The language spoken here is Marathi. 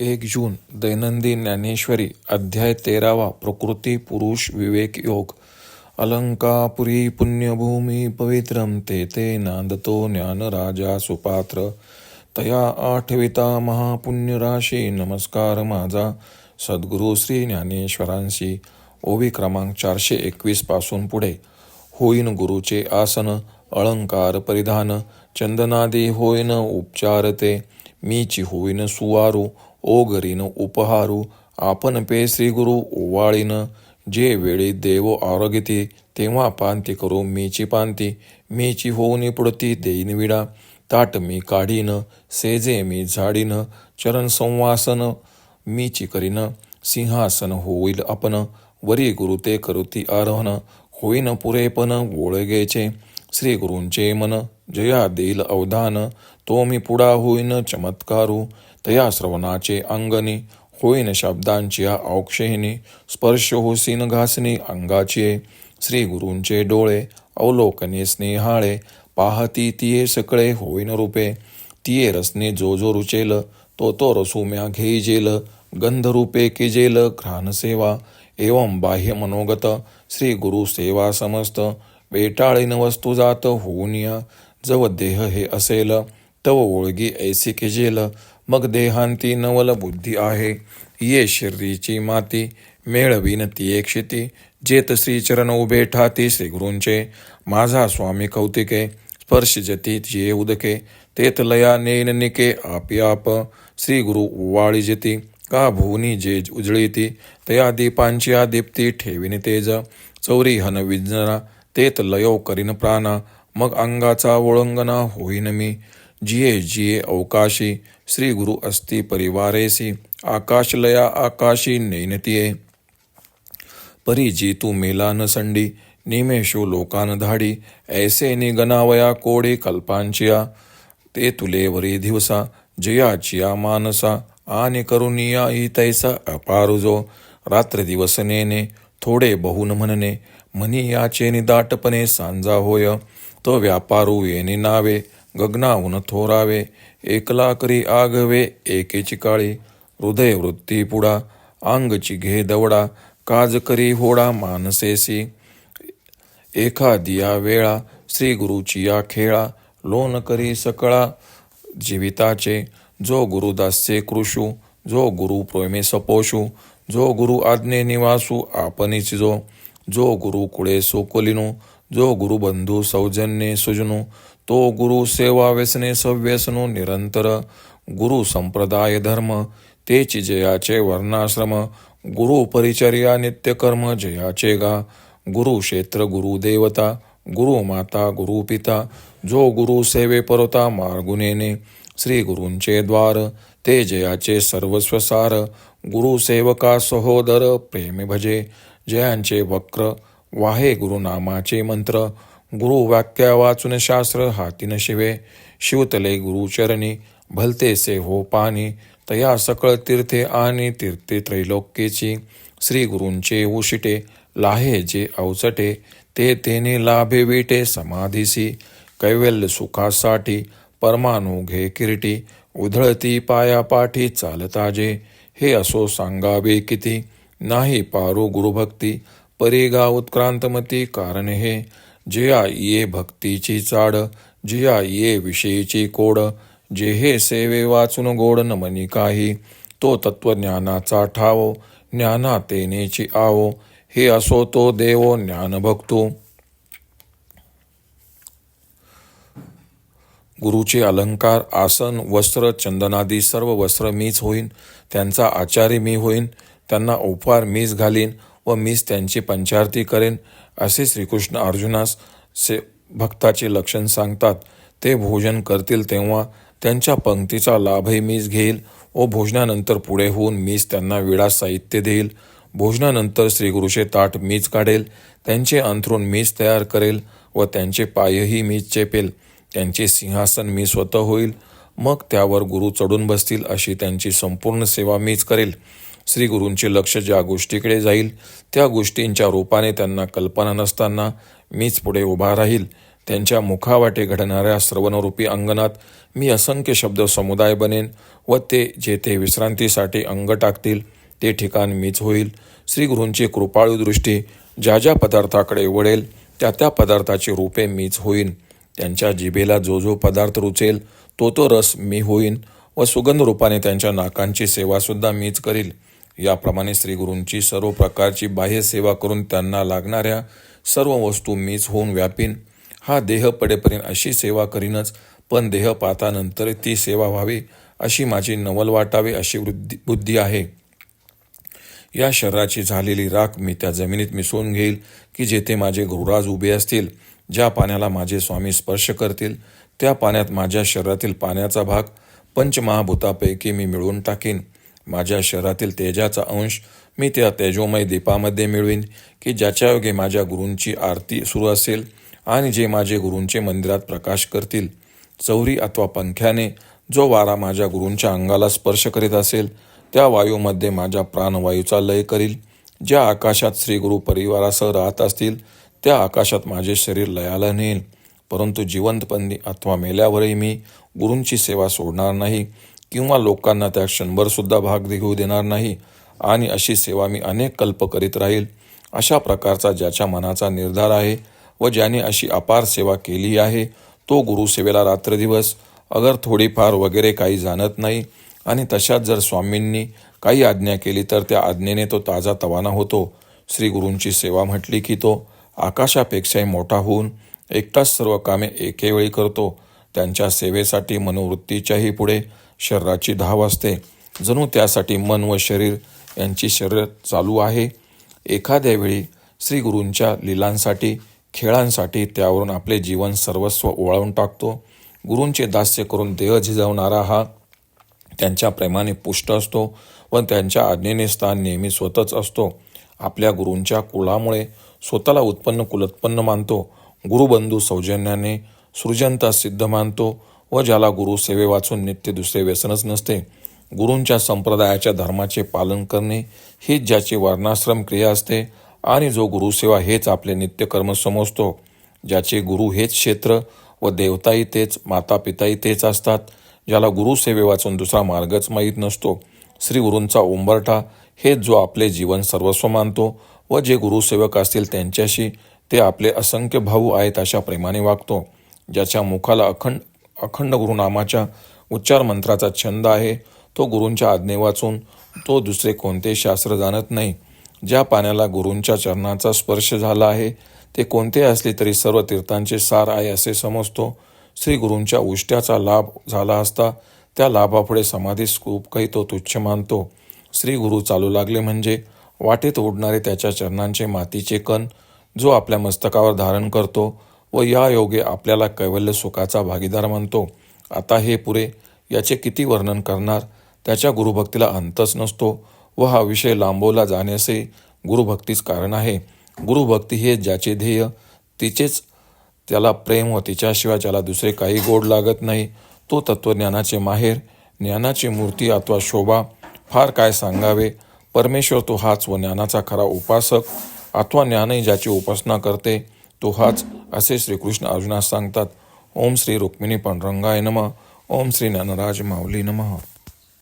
एक जून दैनंदिन ज्ञानेश्वरी अध्याय तेरावा प्रकृती पुरुष विवेक योग. अलंकापुरी पुण्यभूमी पवित्रम ते ते नांदतो ज्ञानराजा सुपात्र. तया आठविता महापुण्यराशी नमस्कार माझा. सद्गुरू श्री ज्ञानेश्वरांशी ओवी क्रमांक चारशे एकवीसपासून पुढे. होईन गुरुचे आसन अलंकार परिधान चंदनादी होईन उपचार ते मीची होईन सुवारू ओगरीन उपहारू आपण पे श्री गुरु ओवाळीन. जे वेळी देव आरोग्यते तेव्हा पांती करू मीची पांती. मीची होऊन पुढती देईन विडा. ताट मी काढीन सेजे मी झाडीन चरण संवासन. मीची करीन सिंहासन होईल आपण वरी गुरु ते करुती आरोहण होईन पुरेपण ओळगेचे. श्री गुरूंचे मन जया देईल अवधान. तो मी पुढा होईन चमत्कारू. तया श्रवणाचे अंगनी होईन शब्दांची औक्षहिणी स्पर्श होसीन घासणी अंगाचे श्री गुरूंचे डोळे अवलोकने स्नेहाळे पाहती तिये सकळे होईन रूपे तिये रसने जो जो रुचेल तो तो रसुम्या घेईजेल गंधरूपे किजेल घ्राणसेवा एवं बाह्य मनोगत श्री गुरु सेवा समस्त वेटाळीन वस्तू जात होऊनिया जव देह हे असेल तव ओळगी ऐसी केजेल मग देहांती नवल बुद्धी आहे. ये शरीरीची माती मेळवीन ती एक क्षिती जेत श्रीचरण उभे ठाती श्रीगुरूंचे. माझा स्वामी कौतिके स्पर्श जती जे उदके. तेत लया नेन निके आपी आप. श्री गुरु उवाळी जती. का भुवनी जे उजळीती. तया दीपांची दीप्ती ठेविन तेज. चौरी हन विजना तेत लयो करीन प्राणा. मग अंगाचा ओळंगना होईन मी. जिये जिये अवकाशी श्री गुरु अस्ति परिवारेसी आकाशलया आकाशी नैनतीये। परी जी तू मेला न संडी निमेषो लोकान धाडी ऐसे निगणावया कोडे कल्पांचिया। ते तुले वरी दिवसा जयाचिया मानसा आणि करुनिया ही तैसा अपारुजो। रात्र दिवस नेने थोडे बहुन म्हणणे मनी याचे निदाटपणे सांजा होय। तो व्यापारू येणे नावे गगनाहून थोरावे एकला करी आगवे एकेची काळी हृदय वृत्ती पुढा अंगची घे दवडा काज करी होडा मानसेसी एखादिया वेळा श्री गुरुची या खेळा लोन करी सकळा जीविताचे जो गुरुदासचे कृषू जो गुरु प्रेमे सपोषू जो गुरु आज्ञे निवासू आपणीच जो जो गुरु कुळे सोकोलिनो जो गुरु बंधू सौजन्ये सुजनो तो गुरु सेवा व्यसने सव्यसनो निरंतर। गुरु संप्रदाय धर्म तेच जयाचे वर्णाश्रम। गुरु परिचर्या नित्यकर्म जयाचे गा। गुरु क्षेत्र गुरु देवता गुरु माता गुरु पिता। जो गुरु सेवे परता मार्गुनेने श्री गुरूंचे द्वार ते जयाचे सर्वस्वसार गुरु सेवका सहोदर प्रेम भजे। जयांचे वक्र वाहे गुरुनामाचे मंत्र। गुरु वाक्या वाचून शास्त्र हातीन शिवे. शिवतले गुरुचरणी भलतेसे हो पाणी. तया सकळ तीर्थे आणि तीर्थे त्रैलोक्येची. श्री गुरूंचे उशिटे लाहे जे अवचटे ते तेने लाभे विटे समाधीसी. कैवल्य सुखासाठी परमानु घे किरीटी. उधळती पाया पाठी चालताजे हे असो सांगावे किती. नाही पारो गुरुभक्ती. परिगा उत्क्रांतमती कारण हे. जया ये भक्तीची चाड जिया ये विषयीची कोड जे हे सेवे वाचून गोड न काही तो तत्वज्ञानाचा ठावो ज्ञाना तेनेची आवो हे असो तो देवो ज्ञान भक्तो. गुरुचे अलंकार आसन वस्त्र चंदनादी सर्व वस्त्र मीच होईन त्यांचा आचार्य मी होईन त्यांना उपहार मीच घालीन व मीच त्यांची पंचारती करेन असे श्रीकृष्ण अर्जुनास से भक्ताचे लक्षण सांगतात ते भोजन करतील तेव्हा त्यांच्या पंक्तीचा लाभही मीच घेईल. व भोजनानंतर पुढे होऊन मीच त्यांना विळा साहित्य देईल. भोजनानंतर श्रीगुरुचे ताट मीच काढेल. त्यांचे अंथरूण मीच तयार करेल व त्यांचे पायही मीच चेपेल. त्यांचे सिंहासन मी स्वतः होईल. मग त्यावर गुरु चढून बसतील अशी त्यांची संपूर्ण सेवा मीच करेल. श्रीगुरूंचे लक्ष ज्या गोष्टीकडे जाईल त्या गोष्टींच्या रूपाने त्यांना कल्पना नसताना मीच पुढे उभा राहील. त्यांच्या मुखावाटे घडणाऱ्या श्रवणरूपी अंगणात मी असंख्य शब्द समुदाय बनेन व ते जेथे विश्रांतीसाठी अंग टाकतील ते ठिकाण मीच होईल. श्रीगुरूंची कृपाळू दृष्टी ज्या ज्या पदार्थाकडे वळेल त्या त्या पदार्थाची रूपे मीच होईन. त्यांच्या जिभेला जो जो पदार्थ रुचेल तो तो रस मी होईन व सुगंध रूपाने त्यांच्या नाकांची सेवासुद्धा मीच करील. याप्रमाणे श्रीगुरूंची सर्व प्रकारची बाह्य सेवा करून त्यांना लागणाऱ्या सर्व वस्तू मीच होऊन व्यापीन. हा देह पडेपर्यंत अशी सेवा करीनच पण देह पातानंतर ती सेवा व्हावी अशी माझी नवल वाटावी अशी वृद्धी बुद्धी आहे. या शरीराची झालेली राख मी त्या जमिनीत मिसळून घेईल की जेथे माझे गुरुराज उभे असतील ज्या पाण्याला माझे स्वामी स्पर्श करतील त्या पाण्यात माझ्या शरीरातील पाण्याचा भाग पंचमहाभूतापैकी मी मिळवून टाकीन. माझ्या शहरातील तेजाचा अंश मी त्या तेजोमय दीपामध्ये मिळवीन की ज्याच्या योगे माझ्या गुरूंची आरती सुरू असेल आणि जे माझे गुरूंचे मंदिरात प्रकाश करतील. चौरी अथवा पंख्याने जो वारा माझ्या गुरूंच्या अंगाला स्पर्श करीत असेल त्या वायूमध्ये माझ्या प्राणवायूचा लय करील. ज्या आकाशात श्री गुरु परिवारासह राहत असतील त्या आकाशात माझे शरीर लयाला नेईल. परंतु जिवंतपंदी अथवा मेल्यावरही मी गुरूंची सेवा सोडणार नाही. किंवा लोकांना त्या क्षणभरसुद्धा भाग घेऊ देणार नाही. आणि अशी सेवा मी अनेक कल्प करीत राहील. अशा प्रकारचा ज्याच्या मनाचा निर्धार आहे व ज्याने अशी अपार सेवा केली आहे तो गुरुसेवेला रात्रदिवस अगर थोडीफार वगैरे काही जाणत नाही. आणि तशात जर स्वामींनी काही आज्ञा केली तर त्या आज्ञेने तो ताजा तवाना होतो. श्री गुरूंची सेवा म्हटली की तो आकाशापेक्षाही मोठा होऊन एकटाच सर्व कामे एकेवेळी करतो. त्यांच्या सेवेसाठी मनोवृत्तीच्याही पुढे शरीराची धाव असते. जणू त्यासाठी मन व शरीर यांची शर्यत चालू आहे. एखाद्या वेळी श्री गुरूंच्या लिलांसाठी खेळांसाठी त्यावरून आपले जीवन सर्वस्व ओवाळून टाकतो. गुरूंचे दास्य करून देह झिजवणारा हा त्यांच्या प्रेमाने पुष्ट असतो व त्यांच्या आज्ञेने स्थान नेहमी स्वतःच असतो. आपल्या गुरूंच्या कुळामुळे स्वतःला उत्पन्न कुलोत्पन्न मानतो. गुरुबंधू सौजन्याने सृजनता सिद्ध मानतो. व ज्याला गुरु सेवे वाचून नित्य दुसरे व्यसनच नसते. गुरूंच्या संप्रदायाच्या धर्माचे पालन करणे हीच ज्याची वर्णाश्रम क्रिया असते आणि जो गुरुसेवा हेच आपले नित्यकर्म समजतो. ज्याचे गुरु हेच क्षेत्र व देवताही तेच माता पिताही तेच असतात ज्याला गुरुसेवे वाचून दुसरा मार्गच माहीत नसतो. श्री गुरूंचा उंबरठा हेच जो आपले जीवन सर्वस्व मानतो व जे गुरुसेवक असतील त्यांच्याशी ते आपले असंख्य भाऊ आहेत अशा प्रेमाने वागतो. ज्याच्या मुखाला अखंड अखंड गुरुनामाच्या उच्चार मंत्राचा छंद आहे. तो गुरूंच्या आज्ञे वाचून तो दुसरे कोणते शास्त्र जाणत नाही. ज्या पाण्याला गुरूंच्या चरणाचा स्पर्श झाला आहे ते कोणते असले तरी सर्व तीर्थांचे सार आहे असे समजतो. श्री गुरूंच्या उष्ट्याचा लाभ झाला असता त्या लाभापुढे समाधी स्तूप काही तो तुच्छ मानतो. श्री गुरु चालू लागले म्हणजे वाटेत उडणारे त्याच्या चरणांचे मातीचे कण जो आपल्या मस्तकावर धारण करतो व या योगे आपल्याला कैवल्य सुखाचा भागीदार मानतो आता हे पुरे याचे किती वर्णन करणार? त्याच्या गुरुभक्तीला अंतच नसतो व हा विषय लांबवला जाण्याचे गुरुभक्तीच कारण आहे. गुरुभक्ती हे ज्याचे ध्येय तिचेच त्याला प्रेम व तिच्याशिवाय ज्याला दुसरे काही गोड लागत नाही तो तत्त्वज्ञानाचे माहेर ज्ञानाची मूर्ती अथवा शोभा फार काय सांगावे? परमेश्वर तो हाच व ज्ञानाचा खरा उपासक अथवा ज्ञानही ज्याची उपासना करते तो हाच असे श्रीकृष्ण अर्जुनास सांगतात ओम श्री रुक्मिणी पांडुरंगाय नम ओम श्री ज्ञानराज माऊली नमः.